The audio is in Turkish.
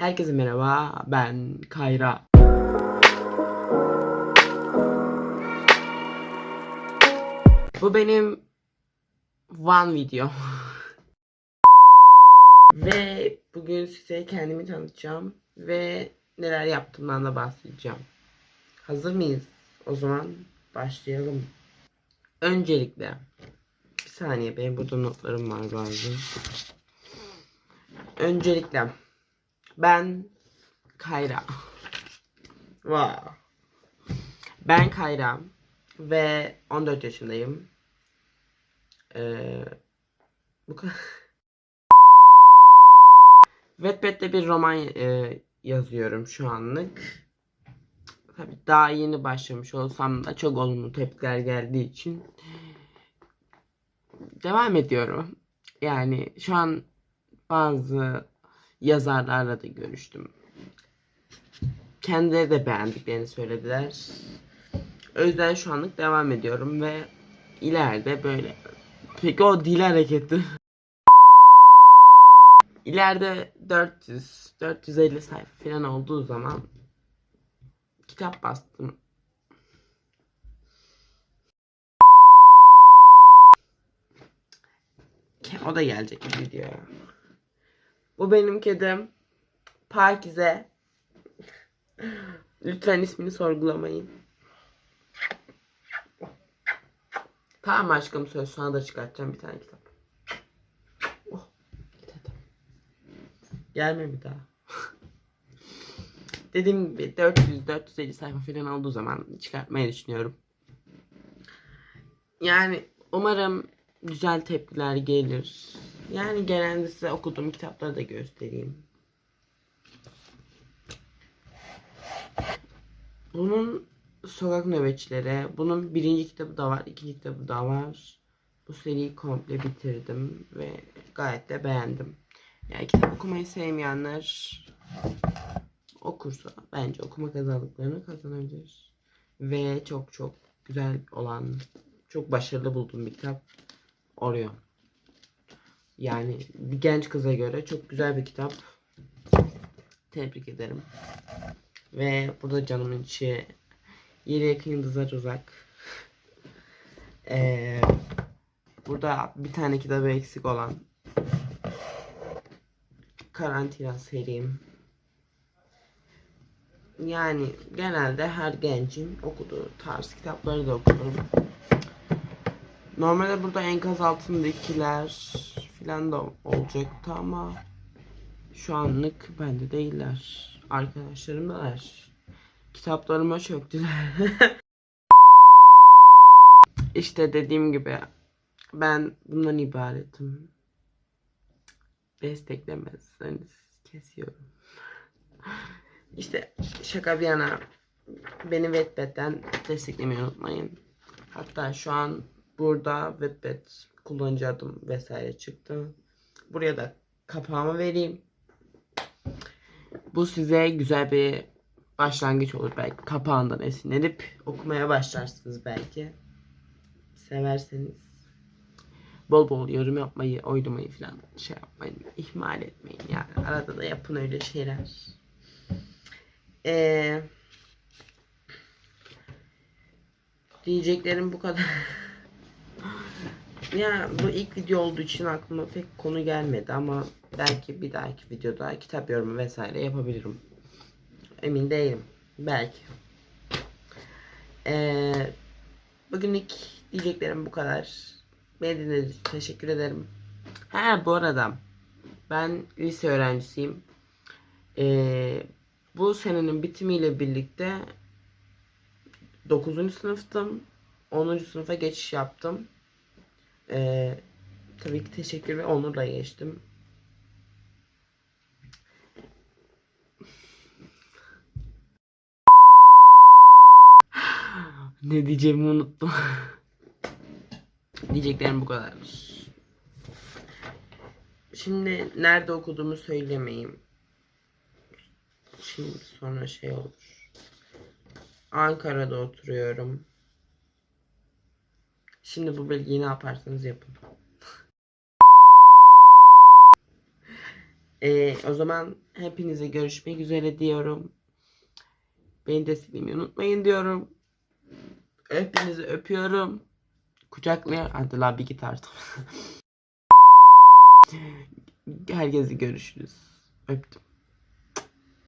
Herkese merhaba. Ben Kayra. Bu benim one video. ve bugün size kendimi tanıtacağım ve neler yaptığımdan da bahsedeceğim. Hazır mıyız? O zaman başlayalım. Öncelikle bir saniye benim burada notlarım var bazı. Öncelikle ben Kayra. Wow. Ben Kayra ve 14 yaşındayım. Ee, bu kadar. Wattpad'de bir roman e, yazıyorum şu anlık. Tabii daha yeni başlamış olsam da çok olumlu tepkiler geldiği için devam ediyorum. Yani şu an bazı yazarlarla da görüştüm. Kendileri de beğendiklerini söylediler. O yüzden şu anlık devam ediyorum ve ileride böyle peki o dil hareketi ileride 400 450 sayfa falan olduğu zaman kitap bastım. O da gelecek bir videoya. Bu benim kedim. Pakize. Lütfen ismini sorgulamayın. Tamam aşkım söz sana da çıkartacağım bir tane kitap. Oh, hadi. Gelme bir daha. Dediğim gibi 400-450 sayfa falan olduğu zaman çıkartmayı düşünüyorum. Yani umarım güzel tepkiler gelir. Yani genelde size okuduğum kitapları da göstereyim. Bunun Sokak Nöbetçileri. Bunun birinci kitabı da var, ikinci kitabı da var. Bu seriyi komple bitirdim ve gayet de beğendim. Yani kitap okumayı sevmeyenler okursa bence okuma kazandıklarını kazanabilir. Ve çok çok güzel olan, çok başarılı bulduğum bir kitap Orion. Yani bir genç kıza göre çok güzel bir kitap. Tebrik ederim. Ve burada canımın içi yere yakın yıldızlar uzak. Ee, burada bir tane kitabı eksik olan karantina serim. Yani genelde her gencin okuduğu tarz kitapları da okurum. Normalde burada enkaz altındakiler filan da olacaktı ama şu anlık bende değiller. Arkadaşlarımdalar. Kitaplarıma çöktüler. işte dediğim gibi ben bundan ibaretim. Desteklemezseniz kesiyorum. İşte şaka bir yana beni Wattpad'den desteklemeyi unutmayın. Hatta şu an burada Wattpad kullanıcı adım vesaire çıktı. Buraya da kapağımı vereyim. Bu size güzel bir başlangıç olur belki. Kapağından esinlenip okumaya başlarsınız belki. Severseniz. Bol bol yorum yapmayı, oylamayı falan şey yapmayın. ihmal etmeyin yani. Arada da yapın öyle şeyler. Ee, diyeceklerim bu kadar. ya bu ilk video olduğu için aklıma pek konu gelmedi ama belki bir dahaki videoda kitap yorumu vesaire yapabilirim. Emin değilim. Belki. Ee, bugünlük diyeceklerim bu kadar. Beni dinlediğiniz için teşekkür ederim. Ha bu arada ben lise öğrencisiyim. Ee, bu senenin bitimiyle birlikte 9. sınıftım. 10. sınıfa geçiş yaptım. Ee, tabii ki teşekkür ve onurla geçtim. ne diyeceğimi unuttum. Diyeceklerim bu kadar. Şimdi nerede okuduğumu söylemeyeyim. Şimdi sonra şey olur. Ankara'da oturuyorum. Şimdi bu bilgiyi ne yaparsanız yapın. Ee, o zaman hepinize görüşmek üzere diyorum. Beni desteklemeyi unutmayın diyorum. Hepinizi öpüyorum. Kucaklıyor. Hadi la bir git artık. Herkese görüşürüz. Öptüm.